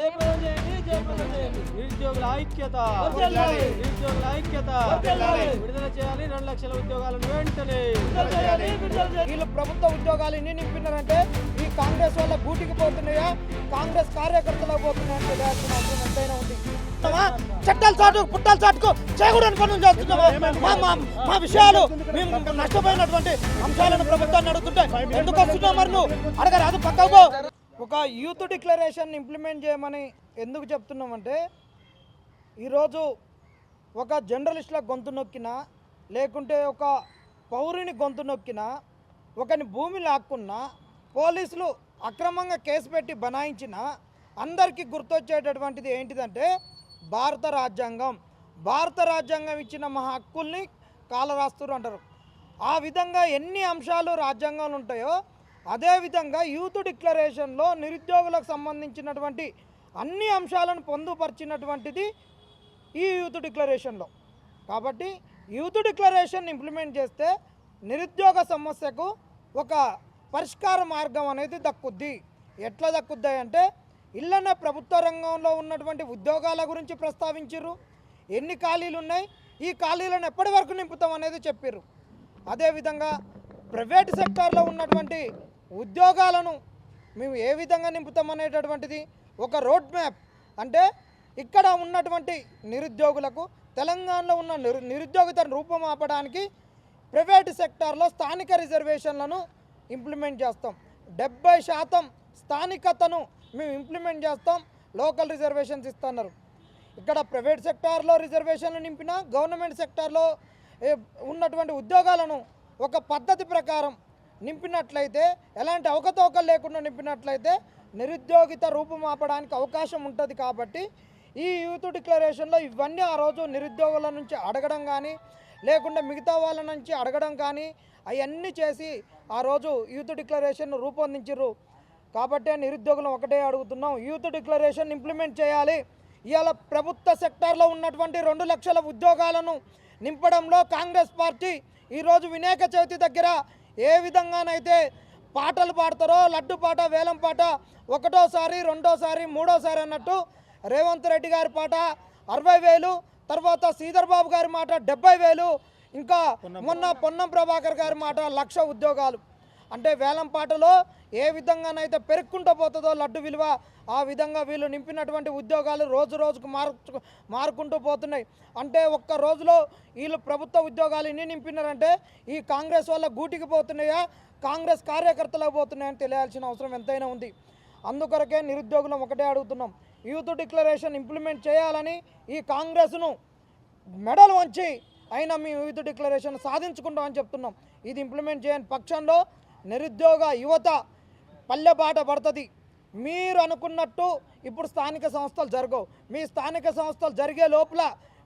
జయప్రదం చేయండి జయప్రదం చేయండి నిరుద్యోగుల ఐక్యత. నిరుద్యోగుల ఐక్యత. విడుదల చేయాలి. రెండు లక్షల ఉద్యోగాలను వెంటనే. వీళ్ళు ప్రభుత్వ ఉద్యోగాలు ఎన్ని నింపినారంటే ఈ కాంగ్రెస్ వల్ల గూటికి పోతున్నాయా? కాంగ్రెస్ కార్యకర్తలకు అవసరం ఎంతైనా ఉంది. చట్టాలు చాటు పుట్టాలు చాటుకు చేయకూడని పనులు చేస్తున్నామా మా విషయాలు మేము నష్టపోయినటువంటి అంశాలను ప్రభుత్వాన్ని అడుగుతుంటే ఎందుకు వస్తున్నావు మరి నువ్వు? అడగరా అది పక్కకు. ఒక యూత్ డిక్లరేషన్ ఇంప్లిమెంట్ చేయమని ఎందుకు చెప్తున్నామంటే ఈరోజు ఒక జర్నలిస్ట్ల గొంతు నొక్కినా లేకుంటే ఒక పౌరుని గొంతు నొక్కినా ఒకని భూమి లాక్కున్నా పోలీసులు అక్రమంగా కేసు పెట్టి బనాయించిన అందరికీ గుర్తొచ్చేటటువంటిది ఏంటిదంటే భారత రాజ్యాంగం. భారత రాజ్యాంగం ఇచ్చిన మా హక్కుల్ని కాలరాస్తురు అంటారు. ఆ విధంగా ఎన్ని అంశాలు రాజ్యాంగంలో ఉంటాయో అదేవిధంగా యూత్ డిక్లరేషన్లో నిరుద్యోగులకు సంబంధించినటువంటి అన్ని అంశాలను పొందుపరిచినటువంటిది ఈ యూత్ డిక్లరేషన్లో. కాబట్టి యూత్ డిక్లరేషన్ ఇంప్లిమెంట్ చేస్తే నిరుద్యోగ సమస్యకు ఒక పరిష్కార మార్గం అనేది దక్కుద్ది. ఎట్లా దక్కుద్ది అంటే ఇళ్ళనే ప్రభుత్వ రంగంలో ఉన్నటువంటి ఉద్యోగాల గురించి ప్రస్తావించరు ఎన్ని ఖాళీలు ఉన్నాయి? ఈ ఖాళీలను ఎప్పటి వరకు నింపుతాం అనేది చెప్పారు అదేవిధంగా ప్రైవేట్ సెక్టార్లో ఉన్నటువంటి ఉద్యోగాలను మేము ఏ విధంగా నింపుతామనేటటువంటిది ఒక రోడ్ మ్యాప్. అంటే ఇక్కడ ఉన్నటువంటి నిరుద్యోగులకు తెలంగాణలో ఉన్న నిరు నిరుద్యోగితను రూపమాపడానికి ప్రైవేట్ సెక్టార్లో స్థానిక రిజర్వేషన్లను ఇంప్లిమెంట్ చేస్తాం. డెబ్బై శాతం స్థానికతను మేము ఇంప్లిమెంట్ చేస్తాం లోకల్ రిజర్వేషన్స్ ఇస్తున్నారు. ఇక్కడ ప్రైవేట్ సెక్టార్లో రిజర్వేషన్లు నింపిన గవర్నమెంట్ సెక్టార్లో ఉన్నటువంటి ఉద్యోగాలను ఒక పద్ధతి ప్రకారం నింపినట్లయితే ఎలాంటి అవకతవకలు లేకుండా నింపినట్లయితే నిరుద్యోగిత రూపుమాపడానికి అవకాశం ఉంటుంది కాబట్టి ఈ యూత్ డిక్లరేషన్లో ఇవన్నీ ఆ రోజు నిరుద్యోగుల నుంచి అడగడం కానీ లేకుండా మిగతా వాళ్ళ నుంచి అడగడం కానీ అవన్నీ చేసి ఆ రోజు యూత్ డిక్లరేషన్ రూపొందించరు కాబట్టి నిరుద్యోగులను ఒకటే అడుగుతున్నాం యూత్ డిక్లరేషన్ ఇంప్లిమెంట్ చేయాలి. ఇవాళ ప్రభుత్వ సెక్టార్లో ఉన్నటువంటి రెండు లక్షల ఉద్యోగాలను నింపడంలో కాంగ్రెస్ పార్టీ ఈరోజు వినాయక చవితి దగ్గర ఏ విధంగానైతే పాటలు పాడతారో లడ్డు పాట వేలం పాట ఒకటోసారి రెండోసారి మూడోసారి అన్నట్టు రేవంత్ రెడ్డి గారి పాట అరవై వేలు తర్వాత శ్రీధర్ బాబు గారి మాట డెబ్బై వేలు ఇంకా మొన్న పొన్నం ప్రభాకర్ గారి మాట లక్ష ఉద్యోగాలు. అంటే వేలం పాటలో ఏ విధంగానైతే పెరుక్కుంటూ పోతుందో లడ్డు విలువ ఆ విధంగా వీళ్ళు నింపినటువంటి ఉద్యోగాలు రోజు రోజుకు మార్చు మారుకుంటూ పోతున్నాయి. అంటే ఒక్క రోజులో వీళ్ళు ప్రభుత్వ ఉద్యోగాలు ఎన్ని నింపినారంటే ఈ కాంగ్రెస్ వల్ల గూటికి పోతున్నాయా కాంగ్రెస్ కార్యకర్తలకు పోతున్నాయని తెలియాల్సిన అవసరం ఎంతైనా ఉంది. అందుకొరకే నిరుద్యోగులం ఒకటే అడుగుతున్నాం. యూత్ డిక్లరేషన్ ఇంప్లిమెంట్ చేయాలని ఈ కాంగ్రెస్ను మెడల్ వంచి అయినా మీ యూత్ డిక్లరేషన్ సాధించుకుంటామని చెప్తున్నాం. ఇది ఇంప్లిమెంట్ చేయని పక్షంలో నిరుద్యోగ యువత పల్లెబాట పడుతుంది. మీరు అనుకున్నట్టు ఇప్పుడు స్థానిక సంస్థలు జరగవు. మీ స్థానిక సంస్థలు జరిగే లోపల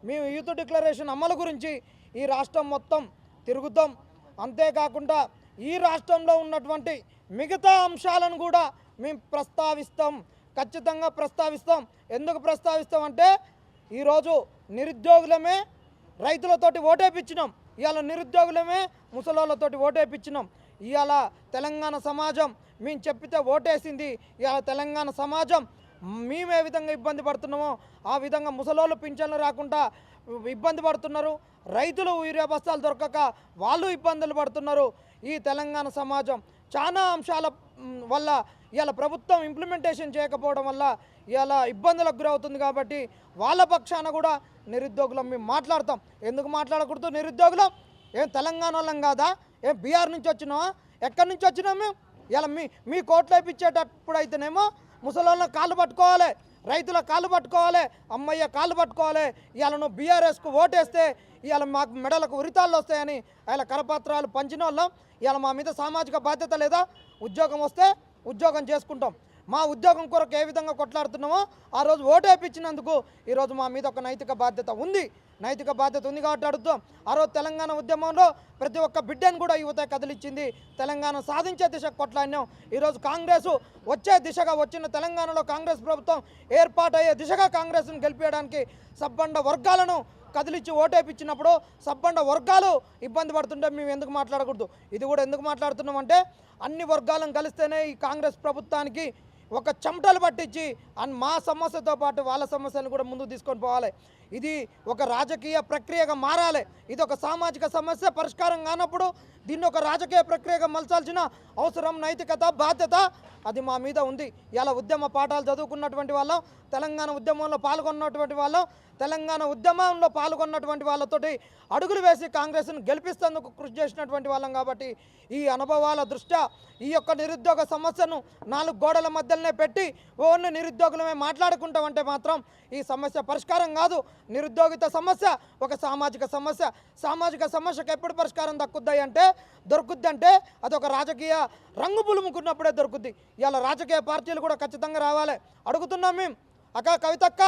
మేము యూత్ డిక్లరేషన్ అమలు గురించి ఈ రాష్ట్రం మొత్తం తిరుగుతాం. అంతేకాకుండా ఈ రాష్ట్రంలో ఉన్నటువంటి మిగతా అంశాలను కూడా మేము ప్రస్తావిస్తాం. ఖచ్చితంగా ప్రస్తావిస్తాం. ఎందుకు ప్రస్తావిస్తామంటే ఈరోజు నిరుద్యోగులమే రైతులతోటి ఓటేపించినాం ఇవాళ నిరుద్యోగులమే ముసలోళ్ళతోటి ఓటేపించినాం ఇవాళ తెలంగాణ సమాజం మేము చెప్పితే ఓటేసింది. ఇవాళ తెలంగాణ సమాజం మేము ఏ విధంగా ఇబ్బంది పడుతున్నామో ఆ విధంగా ముసలోళ్ళు పింఛన్లు రాకుండా ఇబ్బంది పడుతున్నారు. రైతులు యూరియా బస్తాలు దొరకక వాళ్ళు ఇబ్బందులు పడుతున్నారు. ఈ తెలంగాణ సమాజం చాలా అంశాల వల్ల ఇవాళ ప్రభుత్వం ఇంప్లిమెంటేషన్ చేయకపోవడం వల్ల ఇవాళ ఇబ్బందులకు గురవుతుంది కాబట్టి వాళ్ళ పక్షాన కూడా నిరుద్యోగులం మేము మాట్లాడతాం. ఎందుకు మాట్లాడకూడదు? నిరుద్యోగులం ఏం తెలంగాణ వాళ్ళం కాదా? ఏం బీహార్ నుంచి వచ్చినావా? ఎక్కడి నుంచి వచ్చినాం మేము? ఇలా మీ మీ కోట్లు ఇప్పించేటప్పుడు అయితేనేమో ముసలోళ్ళ కాళ్ళు పట్టుకోవాలి రైతుల కాళ్ళు పట్టుకోవాలి అమ్మయ్య కాళ్ళు పట్టుకోవాలి ఇవాళ నువ్వు బీఆర్ఎస్కు ఓటేస్తే ఇవాళ మాకు మెడలకు ఉరితాళ్ళు వస్తాయని ఇలా కరపత్రాలు పంచిన వాళ్ళం ఇవాళ మా మీద సామాజిక బాధ్యత లేదా? ఉద్యోగం వస్తే ఉద్యోగం చేసుకుంటాం. మా ఉద్యోగం కొరకు ఏ విధంగా కొట్లాడుతున్నామో ఆ రోజు ఓటు వేయించినందుకు ఈరోజు మా మీద ఒక నైతిక బాధ్యత ఉంది. నైతిక బాధ్యత ఉంది కాబట్టి అడుగుతాం. ఆ రోజు తెలంగాణ ఉద్యమంలో ప్రతి ఒక్క బిడ్డను కూడా యువత కదిలిచ్చింది. తెలంగాణ సాధించే దిశ కొట్లాడినాం. ఈరోజు కాంగ్రెస్ వచ్చే దిశగా వచ్చిన తెలంగాణలో కాంగ్రెస్ ప్రభుత్వం ఏర్పాటయ్యే దిశగా కాంగ్రెస్ను గెలిపించడానికి సబ్బండ వర్గాలను కదిలిచ్చి ఓటేపిచ్చినప్పుడు సబ్బండ వర్గాలు ఇబ్బంది పడుతుంటే మేము ఎందుకు మాట్లాడకూడదు? ఇది కూడా ఎందుకు మాట్లాడుతున్నామంటే అన్ని వర్గాలను కలిస్తేనే ఈ కాంగ్రెస్ ప్రభుత్వానికి ఒక చెమటలు పట్టించి అండ్ మా సమస్యతో పాటు వాళ్ళ సమస్యలను కూడా ముందుకు తీసుకొని పోవాలి. ఇది ఒక రాజకీయ ప్రక్రియగా మారాలి. ఇది ఒక సామాజిక సమస్య పరిష్కారం కానప్పుడు దీన్ని ఒక రాజకీయ ప్రక్రియగా మలచాల్సిన అవసరం నైతికత బాధ్యత అది మా మీద ఉంది. ఇలా ఉద్యమ పాఠాలు చదువుకున్నటువంటి వాళ్ళం తెలంగాణ ఉద్యమంలో పాల్గొన్నటువంటి వాళ్ళం తెలంగాణ ఉద్యమంలో పాల్గొన్నటువంటి వాళ్ళతోటి అడుగులు వేసి కాంగ్రెస్ను గెలిపిస్తేందుకు కృషి చేసినటువంటి వాళ్ళం కాబట్టి ఈ అనుభవాల దృష్ట్యా ఈ యొక్క నిరుద్యోగ సమస్యను నాలుగు గోడల మధ్యలోనే పెట్టి ఓన్ని నిరుద్యోగులమే మాట్లాడుకుంటామంటే మాత్రం ఈ సమస్య పరిష్కారం కాదు. నిరుద్యోగిత సమస్య ఒక సామాజిక సమస్య. సామాజిక సమస్యకు ఎప్పుడు పరిష్కారం దక్కుద్దాయి అంటే దొరుకుద్ది అంటే అది ఒక రాజకీయ రంగు పులుముకున్నప్పుడే దొరుకుద్ది. ఇవాళ రాజకీయ పార్టీలు కూడా ఖచ్చితంగా రావాలి. అడుగుతున్నాం మేము అక్క కవితక్క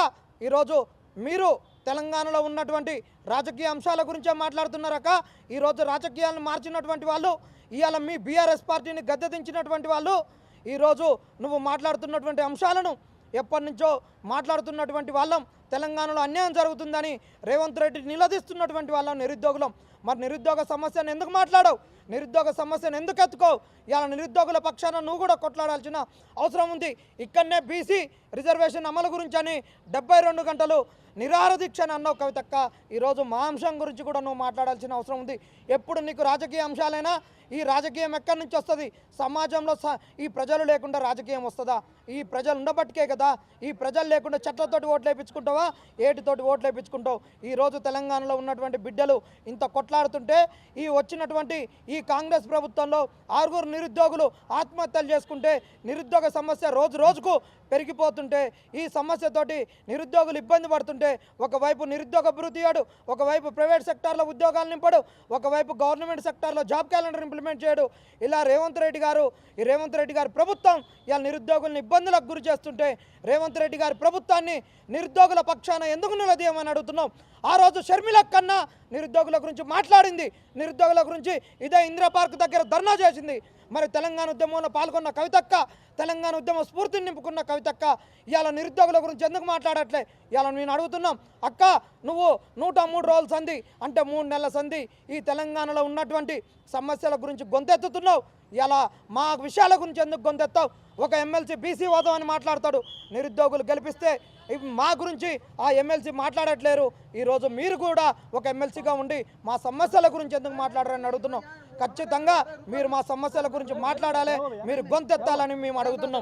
ఈరోజు మీరు తెలంగాణలో ఉన్నటువంటి రాజకీయ అంశాల గురించే మాట్లాడుతున్నారక్క ఈరోజు రాజకీయాలను మార్చినటువంటి వాళ్ళు ఇవాళ మీ బీఆర్ఎస్ పార్టీని గద్దెదించినటువంటి వాళ్ళు ఈరోజు నువ్వు మాట్లాడుతున్నటువంటి అంశాలను ఎప్పటి నుంచో మాట్లాడుతున్నటువంటి వాళ్ళం. తెలంగాణలో అన్యాయం జరుగుతుందని రేవంత్ రెడ్డి నిలదీస్తున్నటువంటి వాళ్ళం నిరుద్యోగులం మరి నిరుద్యోగ సమస్యను ఎందుకు మాట్లాడవు? నిరుద్యోగ సమస్యను ఎందుకు ఎత్తుకోవు? ఇలా నిరుద్యోగుల పక్షాన నువ్వు కూడా కొట్లాడాల్సిన అవసరం ఉంది. ఇక్కడనే బీసీ రిజర్వేషన్ అమలు గురించి అని డెబ్బై రెండు గంటలు నిరారదీక్ష అని అన్నావు కవితక్క. ఈరోజు మా అంశం గురించి కూడా నువ్వు మాట్లాడాల్సిన అవసరం ఉంది. ఎప్పుడు నీకు రాజకీయ అంశాలైనా? ఈ రాజకీయం ఎక్కడి నుంచి వస్తుంది? సమాజంలో ఈ ప్రజలు లేకుండా రాజకీయం వస్తుందా? ఈ ప్రజలు ఉండబట్టికే కదా? ఈ ప్రజలు లేకుండా చెట్లతోటి ఓట్లు వేయించుకుంటావా ఏటితోటి ఓట్లు వేయించుకుంటావు ఈరోజు తెలంగాణలో ఉన్నటువంటి బిడ్డలు ఇంత మాట్లాడుతుంటే ఈ వచ్చినటువంటి ఈ కాంగ్రెస్ ప్రభుత్వంలో ఆరుగురు నిరుద్యోగులు ఆత్మహత్యలు చేసుకుంటే నిరుద్యోగ సమస్య రోజు రోజుకు పెరిగిపోతుంటే ఈ సమస్యతోటి నిరుద్యోగులు ఇబ్బంది పడుతుంటే ఒకవైపు నిరుద్యోగ భృతియాడు ఒకవైపు ప్రైవేట్ సెక్టార్లో ఉద్యోగాలు నింపడు ఒకవైపు గవర్నమెంట్ సెక్టార్లో జాబ్ క్యాలెండర్ ఇంప్లిమెంట్ చేయడు. ఇలా రేవంత్ రెడ్డి గారు ఈ రేవంత్ రెడ్డి గారి ప్రభుత్వం ఇలా నిరుద్యోగులను ఇబ్బందులకు గురి చేస్తుంటే రేవంత్ రెడ్డి గారి ప్రభుత్వాన్ని నిరుద్యోగుల పక్షాన ఎందుకు నిలదీయమని అడుగుతున్నాం? ఆ రోజు షర్మిల కన్నా నిరుద్యోగుల గురించి మాట్లాడింది. నిరుద్యోగుల గురించి ఇదే ఇందిరా పార్క్ దగ్గర ధర్నా చేసింది. మరి తెలంగాణ ఉద్యమంలో పాల్గొన్న కవితక్క తెలంగాణ ఉద్యమ స్ఫూర్తిని నింపుకున్న కవితక్క ఇవాళ నిరుద్యోగుల గురించి ఎందుకు మాట్లాడట్లే? ఇవాళ నేను అడుగుతున్నాం అక్క నువ్వు నూట మూడు రోజుల సంధి అంటే మూడు నెలల సంధి ఈ తెలంగాణలో ఉన్నటువంటి సమస్యల గురించి గొంతెత్తుతున్నావు. ఇలా మా విషయాల గురించి ఎందుకు గొంతెత్తావు? ఒక ఎమ్మెల్సీ బీసీ వాదం అని మాట్లాడతాడు. నిరుద్యోగులు గెలిపిస్తే మా గురించి ఆ ఎమ్మెల్సీ మాట్లాడట్లేరు. ఈరోజు మీరు కూడా ఒక ఎమ్మెల్సీగా ఉండి మా సమస్యల గురించి ఎందుకు మాట్లాడరని అడుగుతున్నాం. ఖచ్చితంగా మీరు మా సమస్యల గురించి మాట్లాడాలి. మీరు గొంతెత్తాలని మేము అడుగుతున్నాం.